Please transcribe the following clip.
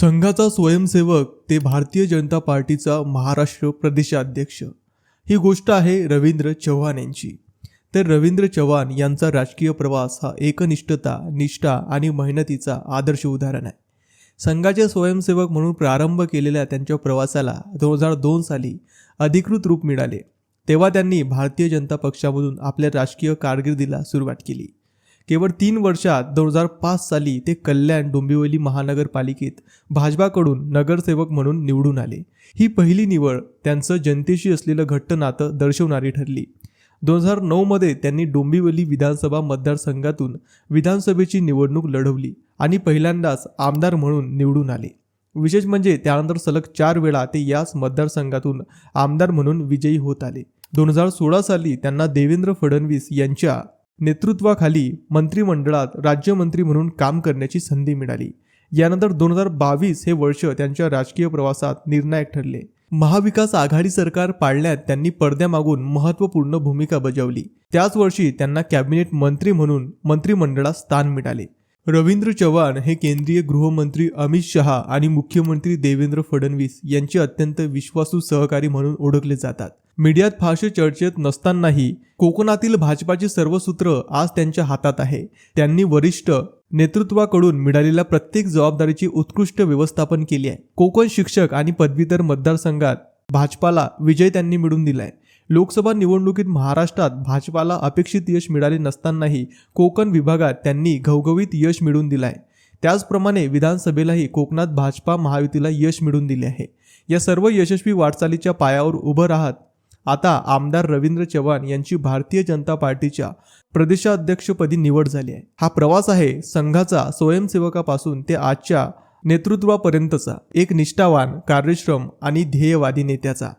संघाचा स्वयंसेवक ते भारतीय जनता पार्टीचा महाराष्ट्र प्रदेशाध्यक्ष. ही गोष्ट आहे रवींद्र चव्हाण यांची. तर रवींद्र चव्हाण यांचा राजकीय प्रवास हा एकनिष्ठता निष्ठा आणि मेहनतीचा आदर्श उदाहरण आहे. संघाचे स्वयंसेवक म्हणून प्रारंभ केलेल्या त्यांच्या प्रवासाला दोन हजार दोन साली अधिकृत रूप मिळाले. तेव्हा त्यांनी भारतीय जनता पक्षामधून आपल्या राजकीय कारकिर्दीला सुरुवात केली. केवळ तीन वर्षात दोन हजार पाच साली ते कल्याण डोंबिवली महानगरपालिकेत भाजपाकडून नगरसेवक म्हणून निवडून आले. ही पहिली निवड त्यांचं जनतेशी असलेलं घट्ट नातं दर्शवणारी ठरली. दोन हजार नऊमध्ये त्यांनी डोंबिवली विधानसभा मतदारसंघातून विधानसभेची निवडणूक लढवली आणि पहिल्यांदाच आमदार म्हणून निवडून आले. विशेष म्हणजे त्यानंतर सलग चार वेळा ते याच मतदारसंघातून आमदार म्हणून विजयी होत आले. दोन हजार सोळा साली त्यांना देवेंद्र फडणवीस यांच्या नेतृत्वाखाली मंत्रिमंडळात राज्यमंत्री म्हणून काम करण्याची संधी मिळाली. यानंतर दोन हजार बावीस हे वर्ष त्यांच्या राजकीय प्रवासात निर्णायक ठरले. महाविकास आघाडी सरकार पाडण्यात त्यांनी पडद्यामागून महत्त्वपूर्ण भूमिका बजावली. त्याच वर्षी त्यांना कॅबिनेट मंत्री म्हणून मंत्रिमंडळात स्थान मिळाले. रवींद्र चव्हाण हे केंद्रीय गृहमंत्री अमित शहा आणि मुख्यमंत्री देवेंद्र फडणवीस यांचे अत्यंत विश्वासू सहकारी म्हणून ओळखले जातात. मीडियात फारसे चर्चेत नसतानाही कोकणातील भाजपाची सर्व सूत्र आज त्यांच्या हातात आहे. त्यांनी वरिष्ठ नेतृत्वाकडून मिळालेल्या प्रत्येक जबाबदारीची उत्कृष्ट व्यवस्थापन केली आहे. कोकण शिक्षक आणि पदवीधर मतदारसंघात भाजपाला विजय त्यांनी मिळून दिलाय. लोकसभा निवडणुकीत महाराष्ट्रात भाजपाला अपेक्षित यश मिळाले नसतानाही कोकण विभागात त्यांनी घवघवीत यश मिळवून दिलाय. त्याचप्रमाणे विधानसभेलाही कोकणात भाजपा महायुतीला यश मिळवून दिले आहे. या सर्व यशस्वी वाटचालीच्या पायावर उभं राहत आता आमदार रवींद्र चव्हाण यांची भारतीय जनता पार्टीच्या प्रदेशाध्यक्षपदी निवड झाली आहे. हा प्रवास आहे संघाचा स्वयंसेवकापासून ते आजच्या नेतृत्वापर्यंतचा. एक निष्ठावान कार्यश्रम आणि ध्येयवादी नेत्याचा.